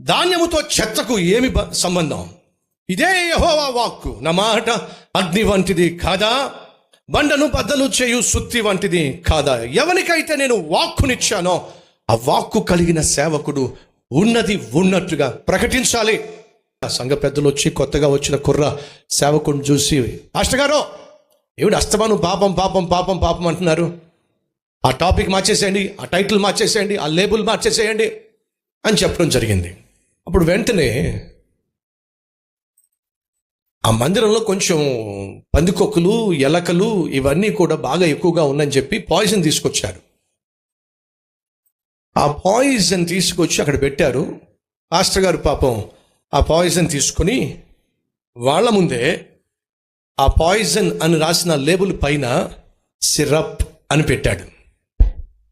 ధాన్యముతో చెత్తకు ఏమి సంబంధం? ఇదే యహోవా వాక్కు. నా మాట అగ్ని వంటిది కాదా? బండను బద్దలు చేయు సుత్తి వంటిది కాదా? ఎవరికైతే నేను వాక్కునిచ్చానో ఆ వాక్కు కలిగిన సేవకుడు ఉన్నది ఉన్నట్టుగా ప్రకటించాలి. ఆ సంఘ పెద్దలు వచ్చి కొత్తగా వచ్చిన కుర్ర సేవకుడిని చూసి పాస్టర్ గారు ఏమిటి అస్తమాను పాపం పాపం పాపం పాపం అంటున్నారు? ఆ టాపిక్ మార్చేసేయండి ఆ టైటిల్ మార్చేసేయండి ఆ లేబుల్ మార్చేసేయండి అని చెప్పడం జరిగింది. అప్పుడు వెంటనే ఆ మందిరంలో కొంచెం పందికొక్కులు ఎలకలు ఇవన్నీ కూడా బాగా ఎక్కువగా ఉందని చెప్పి పాయిజన్ తీసుకొచ్చారు. ఆ పాయిజన్ తీసుకొచ్చి అక్కడ పెట్టారు. పాస్టర్ గారు పాపం ఆ పాయిజన్ తీసుకొని వాళ్ళ ముందే ఆ పాయిజన్ అని రాసిన లేబుల్ పైన సిరప్ అని పెట్టాడు.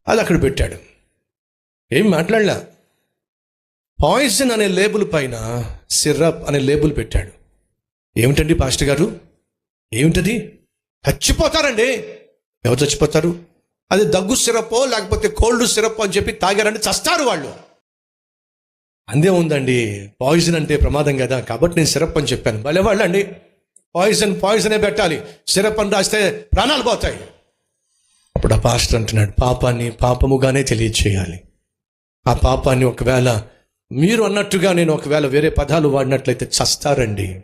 అది అక్కడ పెట్టాడు. ఏం మాట్లాడలే? పాయిజన్ అనే లేబుల్ పైన సిరప్ అనే లేబుల్ పెట్టాడు. ఏమిటండి పాస్టర్ గారు? ఏమిటది? చచ్చిపోతారండి. ఎవరు చచ్చిపోతారు? అది దగ్గు సిరప్పో లేకపోతే కోల్డ్ సిరప్ అని చెప్పి తాగారంటే చస్తారు వాళ్ళు. అందే ఉందండి పాయిజన్ అంటే ప్రమాదం కదా కాబట్టి నేను సిరప్ అని చెప్పాను. భలే వాళ్ళండి. పాయిజన్ పాయిజనే పెట్టాలి. సిరప్ అని రాస్తే ప్రాణాలు పోతాయి. అప్పుడు ఆ పాస్టర్ అంటున్నాడు పాపాన్ని పాపముగానే తెలియచేయాలి. ఆ పాపాన్ని ఒకవేళ మీరు అన్నట్టుగా నేను ఒకవేళ వేరే పదాలు వాడినట్లయితే చస్తారండి.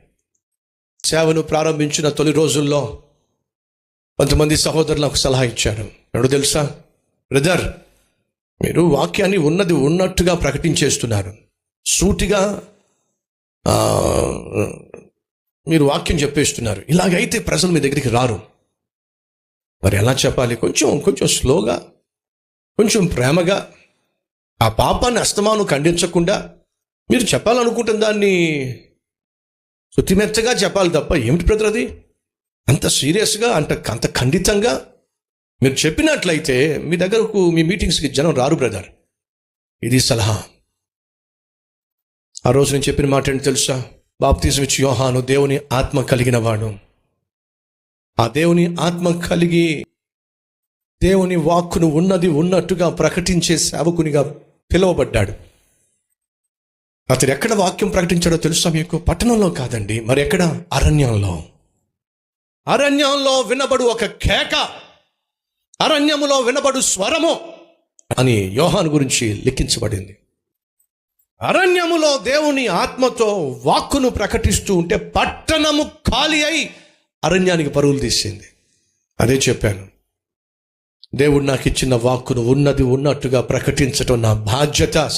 సేవను ప్రారంభించిన తొలి రోజుల్లో కొంతమంది సహోదరులు నాకు సలహా ఇచ్చారు. ఎవడు తెలుసా? బ్రదర్ మీరు వాక్యాన్ని ఉన్నది ఉన్నట్టుగా ప్రకటించేస్తున్నారు. సూటిగా మీరు వాక్యం చెప్పేస్తున్నారు. ఇలాగైతే ప్రజలు మీ దగ్గరికి రారు. మరి ఎలా చెప్పాలి? కొంచెం కొంచెం స్లోగా కొంచెం ప్రేమగా ఆ పాపాన్ని అస్తమాను ఖండించకుండా మీరు చెప్పాలనుకుంటున్న దాన్ని శుతిమెచ్చగా చెప్పాలి తప్ప ఏమిటి బ్రదర్ అది? అంత సీరియస్గా అంత అంత ఖండితంగా మీరు చెప్పినట్లయితే మీ దగ్గరకు మీ మీటింగ్స్కి జనం రారు బ్రదర్. ఇది సలహా. ఆ రోజు నేను చెప్పిన మాట ఏంటి తెలుసా? బాప్తీసం ఇచ్చి యోహాను దేవుని ఆత్మ కలిగిన వాడు. ఆ దేవుని ఆత్మ కలిగి దేవుని వాక్కును ఉన్నది ఉన్నట్టుగా ప్రకటించే సేవకునిగా పిలువబడ్డాడు. అతడు ఎక్కడ వాక్యం ప్రకటించాడో తెలుసా మీకు పట్టణంలో కాదండి మరి ఎక్కడ? అరణ్యంలో. అరణ్యంలో వినబడు ఒక కేక అరణ్యములో వినబడు స్వరము అని యోహాను గురించి లిఖించబడింది. అరణ్యములో దేవుని ఆత్మతో వాక్కును ప్రకటిస్తూ ఉంటే పట్టణము ఖాళీ అయి అరణ్యానికి పరుగులు తీసింది. అదే చెప్పాను. దేవుడు నాకు ఇచ్చిన వాక్కును ఉన్నది ఉన్నట్టుగా ప్రకటించటం నా బాధ్యత.